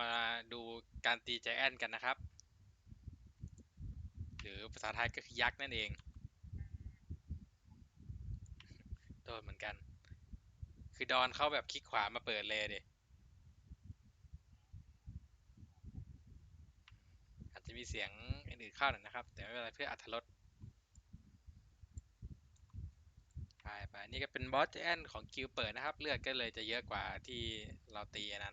มาดูการตีใจแอนกันนะครับ หรือภาษาไทยก็คือยักษ์นั่นเองโดนเหมือนกัน คือดอนเข้าแบบคลิกขวามาเปิดเลยดิอาจจะมีเสียงอื่นๆเข้าหน่อยนะครับ แต่ไม่เป็นไรเพื่ออัธรสไปไปนี่ก็เป็นบอสใจแอนของกิลเปิดนะครับ เลือดก็เลยจะเยอะกว่าที่เราตีอันนั้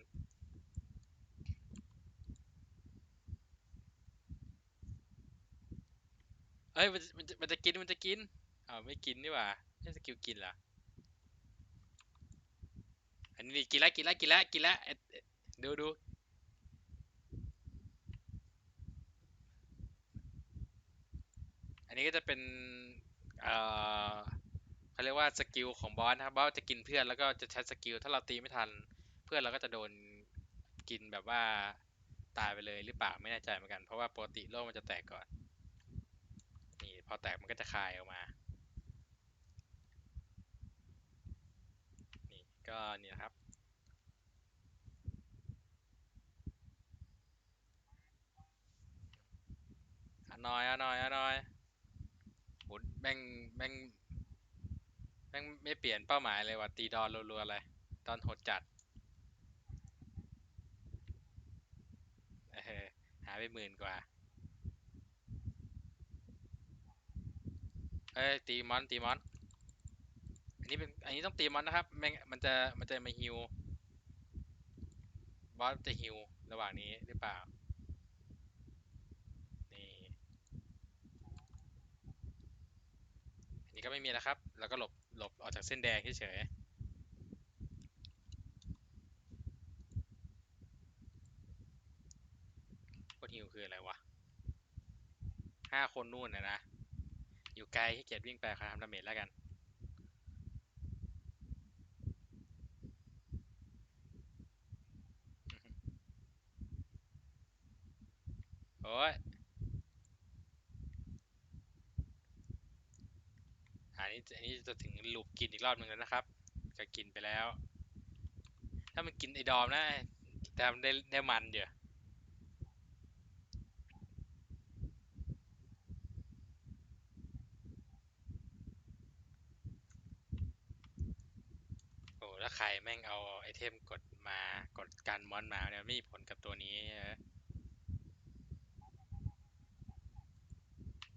เอ้ยมันจะมันมันจะกินมันจะกินอ้าวไม่กินนี่หว่าไม่สกิลกินเหรออันนี้กินแล้วกินแล้วกินแล้วกินแล้วเอ็ดเอ็ดดูดูอันนี้ก็จะเป็นเอ่อเขาเรียกว่าสกิลของบอสนะครับบอสจะกินเพื่อนแล้วก็จะใช้สกิลถ้าเราตีไม่ทัน เพื่อนเราก็จะโดนกินแบบว่าตายไปเลยหรือเปล่าไม่แน่ใจเหมือนกัน เพราะว่าปกติโลกมันจะแตกก่อน อแตกมันก็จะคายออกมา นี่ก็นี่นะครับ อะน่อยอะหน่อยอะหน่อยโหแม่งแม่งแม่งไม่เปลี่ยนเป้าหมายเลยว่ะตีดอนรัวๆเลยดอนโหดจัดเออหาไปหมื่นกว่า เอ้ยตีมอนตีมอนอันนี้เป็นอันนี้ต้องตีมอนนะครับแม่งมันจะมันจะมาฮิวบอสจะฮิวระหว่างนี้หรือเปล่านี่อันนี้ก็ไม่มีนะครับ แล้วก็หลบหลบออกจากเส้นแดงเฉยๆโคตรฮิวคืออะไรวะห้าคนนู่นนะนะ อยู่ไกลให้เกียรวิ่งไป ขอทำดาเมจแล้วกันโอ้ยอันนี้อันนี้จะถึงลูปกินอีกรอบหนึ่งแล้วนะครับก็กินไปแล้ว ถ้ามันกินไอ้ดอมนะแต่มันได้ได้มันเดี๋ยว โอ้แล้วใครแม่งเอาไอเทมกดมากดการมอนมาเนี่ยไม่มีผลกับตัวนี้ออ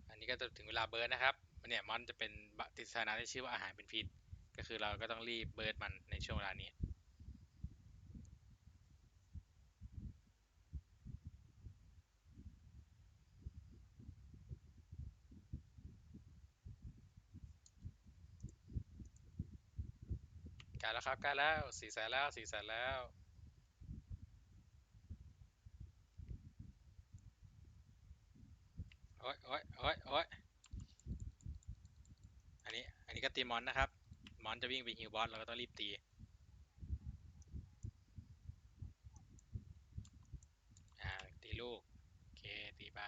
อันนี้ก็จะถึงเวลาเบิร์ดนะครับเนี่ยมอนจะเป็นติดสถานะที่ชื่อว่าอาหารเป็นพิษ ก็คือเราก็ต้องรีบเบิร์ดมันในช่วงเวลานี้ ล้แล้วครับใกล้แล้วสี่แสนแล้วสี่แสนแล้วโอ้ยโอ้ยโอ้ยโอ้ยอันนี้อันนี้ก็ตีมอนนะครับ มอนจะวิ่งไปฮิวบอสเราก็ต้องรีบตีอ่าตีลูกโอเคตีไป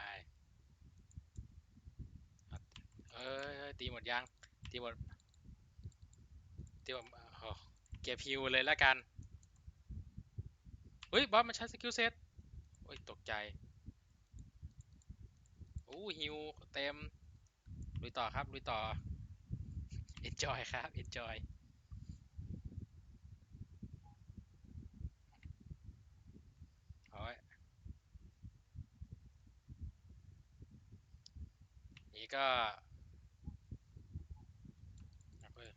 เอ้ยตีหมดยังตีหมดตีหมด ก็บฮิวเลยแล้วกัน เฮ้ยบอสมันใช้สกิลเซตโอ้ยตกใจโอ้ฮิวเต็มลุยต่อครับลุยต่อ enjoy ครับ enjoy โอ้ยนี่ก็เอาเพิ่ม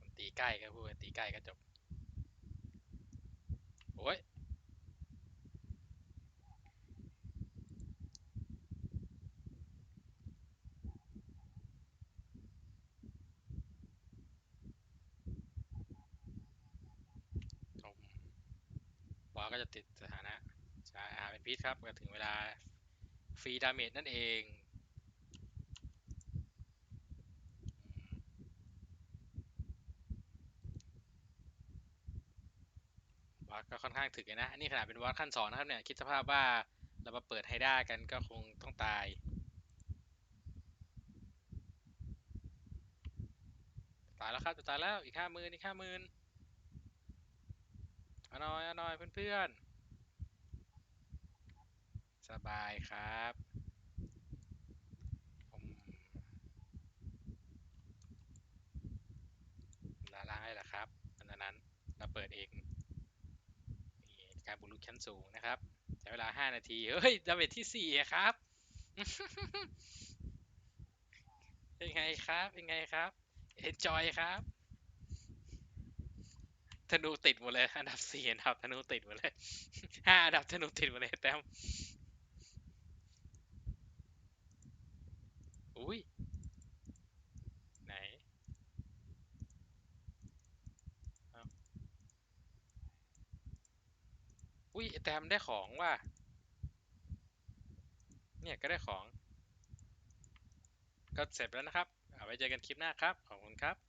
มันตี ใกล้ก็พูดตีใกล้ก็จบ โอ้ยตรงบอสก็จะติดสถานะใช่อาเป็นพิษครับก็ถึงเวลาฟรีดาเมจนั่นเอง บอสก็ค่อนข้างถึกเลยนะนนี้ขนาดเป็นบอสขั้นสองนะครับเนี่ย คิดสภาพว่าเรามาเปิดไฮด้ากันก็คงต้องตาย ตายแล้วครับจะตายแล้วอีกห้าหมื่นอีกห้าหมื่นเอาหน่อยเอาหน่อยเพื่อนๆ สบายครับผมลาล้างให้ละครับอันนั้นเราเปิดเอง การบุกรุกชั้นสูงนะครับใช้เวลา 5 นาที เฮ้ยดาเมจที่ 4 ครับ เป็นไงครับ เป็นไงครับเอนจอยครับธนูติดหมดเลย อันดับสี่อันดับธนูติดหมดเลยห้าอันดับธนูติดหมดเลยแต้มอุ้ยไหนเอ้า อุ้ยแต้มได้ของว่ะเนี่ยก็ได้ของ ก็เสร็จแล้วนะครับ เอาไว้เจอกันคลิปหน้าครับ ขอบคุณครับ